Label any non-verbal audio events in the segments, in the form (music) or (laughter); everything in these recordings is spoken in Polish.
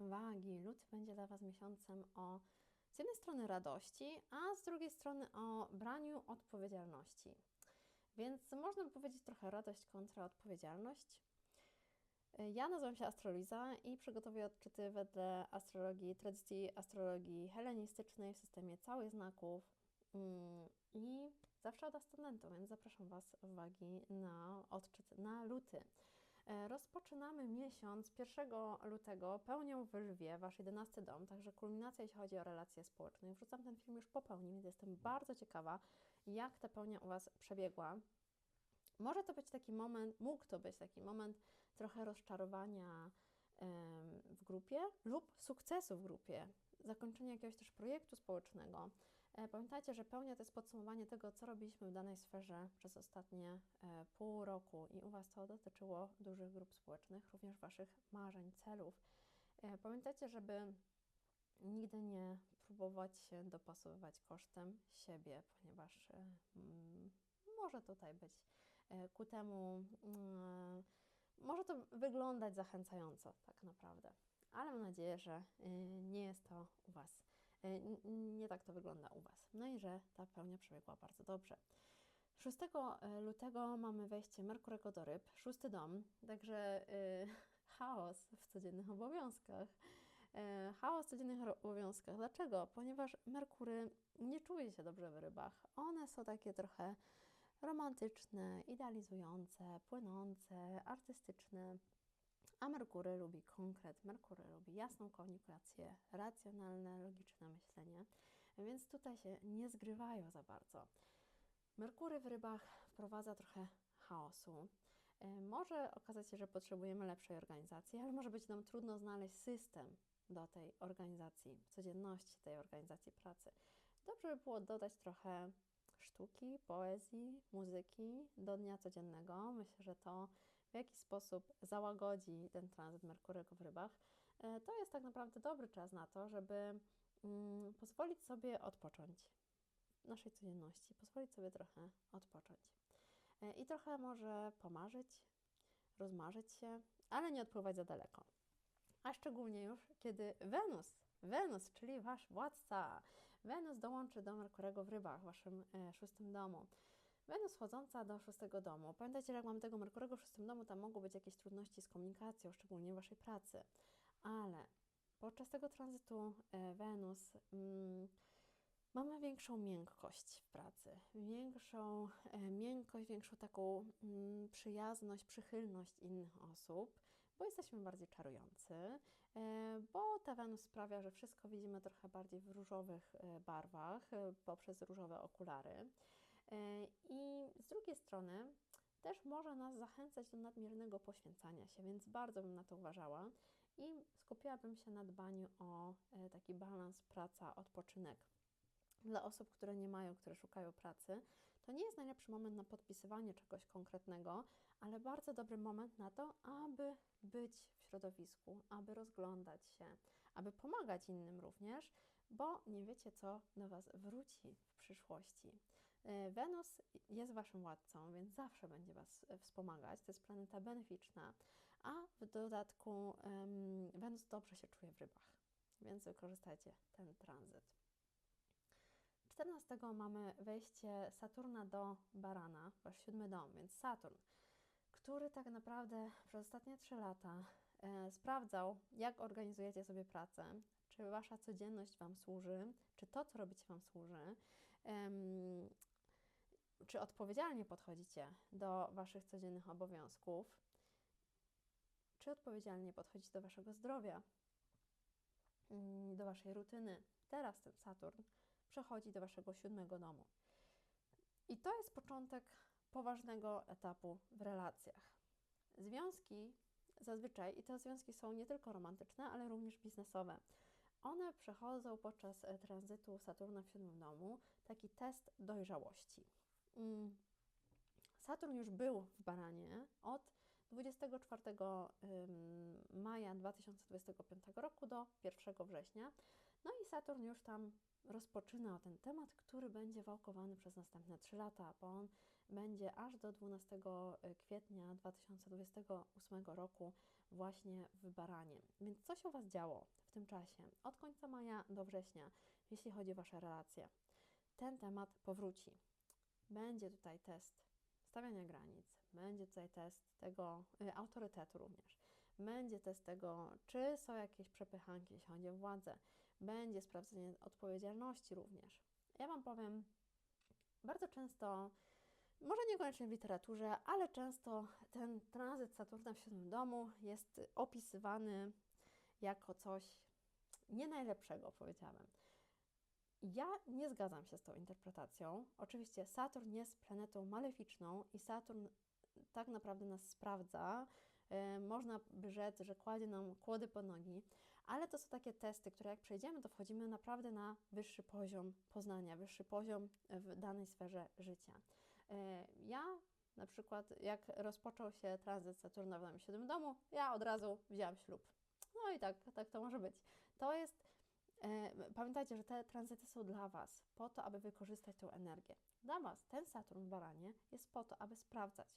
wagi, luty będzie dla Was miesiącem o z jednej strony radości, a z drugiej strony o braniu odpowiedzialności. Więc można by powiedzieć trochę radość kontra odpowiedzialność. Ja nazywam się Astroliza i przygotowuję odczyty wedle astrologii, tradycji astrologii helenistycznej w systemie całych znaków mm, i zawsze od ascendentu, więc zapraszam Was uwagi na odczyt na luty. E, rozpoczynamy miesiąc 1 lutego pełnią w Lwie, Wasz 11 dom, także kulminacja, jeśli chodzi o relacje społeczne. Wrzucam ten film już po pełni, więc jestem bardzo ciekawa, jak ta pełnia u Was przebiegła. Może to być taki moment, mógł to być taki moment trochę rozczarowania w grupie lub sukcesu w grupie, zakończenia jakiegoś też projektu społecznego. E, pamiętajcie, że pełnia to jest podsumowanie tego, co robiliśmy w danej sferze przez ostatnie e, pół roku i u Was to dotyczyło dużych grup społecznych, również Waszych marzeń, celów. E, pamiętajcie, żeby nigdy nie próbować się dopasowywać kosztem siebie, ponieważ może tutaj być ku temu, mm, może to wyglądać zachęcająco tak naprawdę ale mam nadzieję, że nie jest to u Was, nie tak to wygląda u Was. No i że ta pełnia przebiegła bardzo dobrze. 6 y, lutego mamy wejście Merkurego do ryb, szósty dom, także (laughs) chaos w codziennych obowiązkach. chaos w codziennych obowiązkach. Dlaczego? Ponieważ Merkury nie czuje się dobrze w rybach. One są takie trochę romantyczne, idealizujące, płynące, artystyczne. A Merkury lubi konkret, Merkury lubi jasną komunikację, racjonalne, logiczne więc tutaj się nie zgrywają za bardzo. Merkury w rybach wprowadza trochę chaosu. E, może okazać się, że potrzebujemy lepszej organizacji, ale może być nam trudno znaleźć system do tej organizacji, codzienności tej organizacji pracy. Dobrze by było dodać trochę sztuki, poezji, muzyki do dnia codziennego. Myślę, że to w jaki sposób załagodzi ten tranzyt Merkurego w rybach, e, to jest tak naprawdę dobry czas na to, żeby mm, pozwolić sobie odpocząć naszej codzienności, pozwolić sobie trochę odpocząć. E, I trochę może pomarzyć, rozmarzyć się, ale nie odpływać za daleko. A szczególnie już, kiedy Wenus, Wenus, czyli Wasz władca, Wenus dołączy do Merkurego w rybach, w Waszym e, szóstym domu. Wenus wchodząca do szóstego domu. Pamiętajcie, że jak mamy tego Merkurego w szóstym domu, tam mogą być jakieś trudności z komunikacją, szczególnie w Waszej pracy. Ale podczas tego tranzytu e, Wenus mm, mamy większą miękkość w pracy, większą e, miękkość, większą taką mm, przyjazność, przychylność innych osób, bo jesteśmy bardziej czarujący, e, bo ta Wenus sprawia, że wszystko widzimy trochę bardziej w różowych barwach poprzez różowe okulary. I z drugiej strony też może nas zachęcać do nadmiernego poświęcania się, więc bardzo bym na to uważała i skupiłabym się na dbaniu o e, taki balans praca-odpoczynek. Dla osób, które nie mają, które szukają pracy, to nie jest najlepszy moment na podpisywanie czegoś konkretnego, ale bardzo dobry moment na to, aby być w środowisku, aby rozglądać się, aby pomagać innym również, bo nie wiecie, co do Was wróci w przyszłości. E, Wenus jest Waszym władcą, więc zawsze będzie Was e, wspomagać. To jest planeta beneficzna, a w dodatku Wenus dobrze się czuje w rybach, więc wykorzystajcie ten tranzyt. 14 mamy wejście Saturna do Barana, Wasz siódmy dom, więc Saturn który tak naprawdę przez ostatnie 3 lata e, sprawdzał, jak organizujecie sobie pracę, czy wasza codzienność Wam służy, czy to, co robicie, Wam służy, czy odpowiedzialnie podchodzicie do Waszych codziennych obowiązków, czy odpowiedzialnie podchodzicie do Waszego zdrowia, mm, do Waszej rutyny. Teraz ten Saturn przechodzi do Waszego siódmego domu. I to jest początek poważnego etapu w relacjach. Związki zazwyczaj, i te związki są nie tylko romantyczne, ale również biznesowe, one przechodzą podczas e, tranzytu Saturna w siódmym domu taki test dojrzałości. Mm. Saturn już był w Baranie od 24 maja 2025 roku do 1 września. No i Saturn już tam rozpoczyna ten temat, który będzie wałkowany przez następne 3 lata, bo on będzie aż do 12 kwietnia 2028 roku właśnie w baranie. Więc co się u Was działo w tym czasie, od końca maja do września, jeśli chodzi o Wasze relacje? Ten temat powróci. Będzie tutaj test stawiania granic, będzie tutaj test tego y, autorytetu również, będzie test tego, czy są jakieś przepychanki, jeśli chodzi o władzę, będzie sprawdzenie odpowiedzialności również. Ja Wam powiem, bardzo często, może niekoniecznie w literaturze, ale często ten tranzyt Saturna w siódmym domu jest opisywany jako coś nie najlepszego, powiedziałabym. Ja nie zgadzam się z tą interpretacją. Oczywiście Saturn jest planetą maleficzną i Saturn tak naprawdę nas sprawdza. Yy, można by rzec, że kładzie nam kłody pod nogi, ale to są takie testy, które jak przejdziemy, to wchodzimy naprawdę na wyższy poziom poznania, wyższy poziom w danej sferze życia. Yy, ja na przykład, jak rozpoczął się tranzyt Saturna w nowym siódmym domu, ja od razu wzięłam ślub. No i tak, tak to może być. To jest E, pamiętajcie, że te tranzyty są dla Was, po to, aby wykorzystać tę energię. Dla Was ten Saturn w baranie jest po to, aby sprawdzać,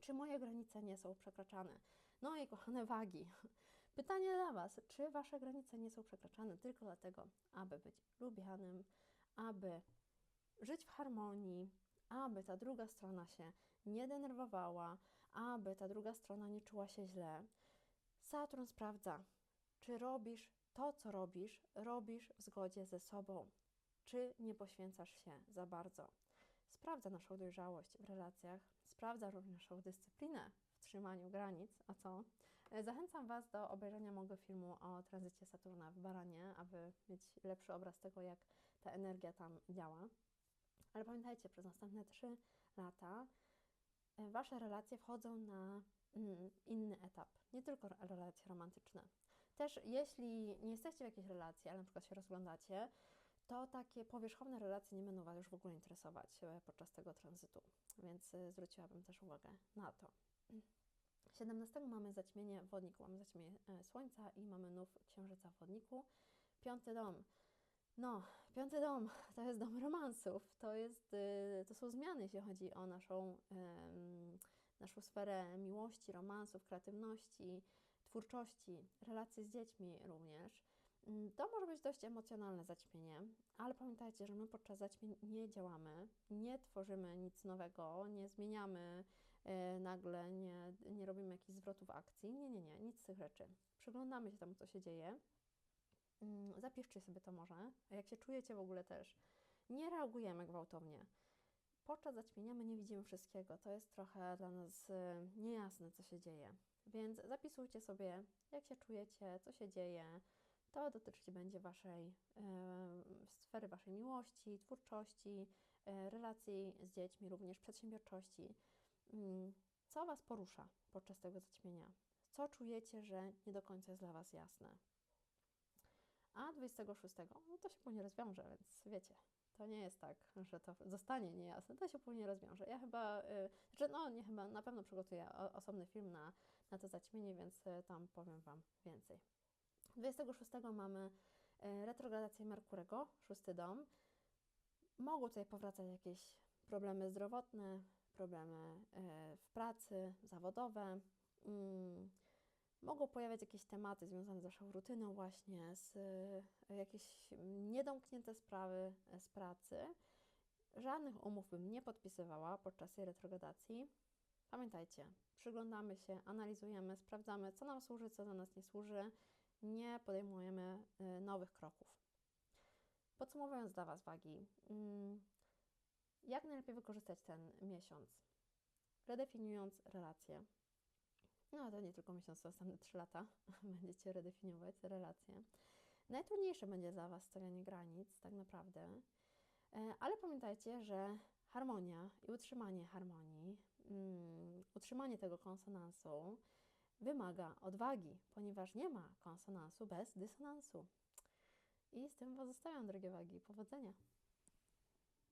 czy moje granice nie są przekraczane. No i kochane wagi, (laughs) pytanie dla Was, czy Wasze granice nie są przekraczane tylko dlatego, aby być lubianym, aby żyć w harmonii, aby ta druga strona się nie denerwowała, aby ta druga strona nie czuła się źle. Saturn sprawdza, czy robisz to, co robisz, robisz w zgodzie ze sobą. Czy nie poświęcasz się za bardzo? Sprawdza naszą dojrzałość w relacjach, sprawdza również naszą dyscyplinę w trzymaniu granic. A co? E, zachęcam Was do obejrzenia mojego filmu o tranzycie Saturna w Baranie, aby mieć lepszy obraz tego, jak ta energia tam działa. Ale pamiętajcie, przez następne trzy lata e, Wasze relacje wchodzą na mm, inny etap, nie tylko relacje romantyczne. Też jeśli nie jesteście w jakiejś relacji, ale na przykład się rozglądacie, to takie powierzchowne relacje nie będą Was już w ogóle interesować e, podczas tego tranzytu, więc e, zwróciłabym też uwagę na to. 17 mamy zaćmienie wodniku, mamy zaćmienie e, słońca i mamy nów księżyca w wodniku. Piąty dom. No, piąty dom (laughs) to jest dom romansów, to, jest, to są zmiany, jeśli chodzi o naszą, naszą sferę miłości, romansów, kreatywności, twórczości, relacji z dziećmi również. Mm, to może być dość emocjonalne zaćmienie, ale pamiętajcie, że my podczas zaćmień nie działamy, nie tworzymy nic nowego, nie zmieniamy yy, nagle, nie, nie robimy jakichś zwrotów akcji. Nie, nie, nie, nic z tych rzeczy. Przyglądamy się temu, co się dzieje. Yy, zapiszcie sobie to może, a jak się czujecie w ogóle też. Nie reagujemy gwałtownie. Podczas zaćmienia my nie widzimy wszystkiego. To jest trochę dla nas yy, niejasne, co się dzieje. Więc zapisujcie sobie, jak się czujecie, co się dzieje. To dotyczyć będzie waszej e, sfery waszej miłości, twórczości, e, relacji z dziećmi, również przedsiębiorczości. Mm, co was porusza podczas tego zaćmienia? Co czujecie, że nie do końca jest dla was jasne? A 26 no to się później rozwiąże, więc wiecie, to nie jest tak, że to zostanie niejasne, to się później rozwiąże. Ja chyba, y, znaczy no nie chyba, na pewno przygotuję osobny film na, na to zaćmienie, więc y, tam powiem Wam więcej. 26 mamy y, retrogradację Merkurego, szósty dom. Mogą tutaj powracać jakieś problemy zdrowotne, problemy w pracy, zawodowe. Mm, mogą pojawiać jakieś tematy związane z Waszą rutyną właśnie, z e, jakieś niedomknięte sprawy e, z pracy. Żadnych umów bym nie podpisywała podczas tej retrogradacji. Pamiętajcie, przyglądamy się, analizujemy, sprawdzamy, co nam służy, co dla nas nie służy. Nie podejmujemy e, nowych kroków. Podsumowując dla Was wagi, mm, jak najlepiej wykorzystać ten miesiąc? Redefiniując relacje, no to nie tylko miesiąc, to następne 3 lata (laughs) będziecie redefiniować relacje. Najtrudniejsze będzie dla Was stawianie granic, tak naprawdę, e, ale pamiętajcie, że harmonia i utrzymanie harmonii, um, utrzymanie tego konsonansu wymaga odwagi, ponieważ nie ma konsonansu bez dysonansu. I z tym pozostawiam, drogie wagi. Powodzenia!